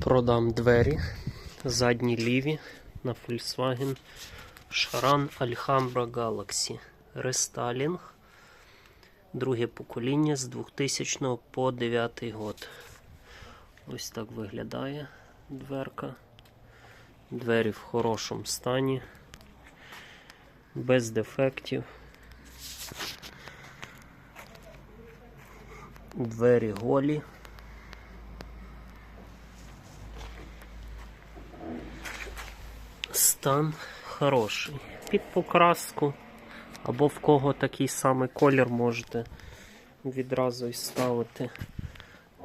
Продам двері задні ліві на Volkswagen Charan Alhambra Galaxy. Рестайлінг. Друге покоління з 2000 по 9 год. Ось так виглядає дверка. Двері в хорошому стані. Без дефектів. Двері голі. Стан хороший. Під покраску. Або в кого такий самий колір можете відразу і ставити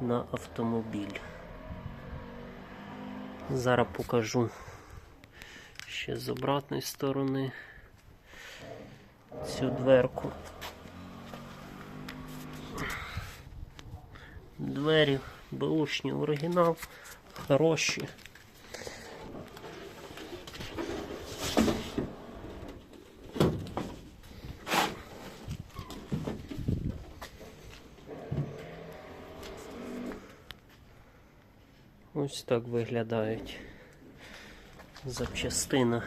на автомобіль. Зараз покажу ще з обратної сторони цю дверку. Двері беушні оригінал, хороші. Ось так виглядають запчастина,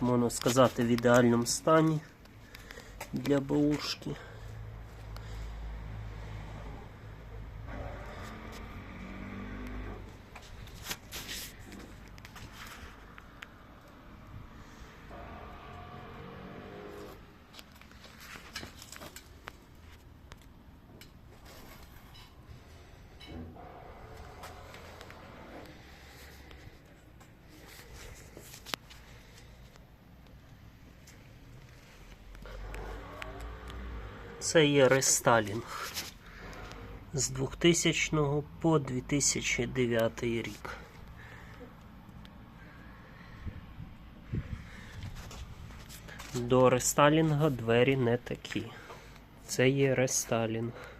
можна сказати, в ідеальному стані для баушки. Це є рестайлінг з 2000 по 2009 рік. До рестайлінга двері не такі. Це є рестайлінг.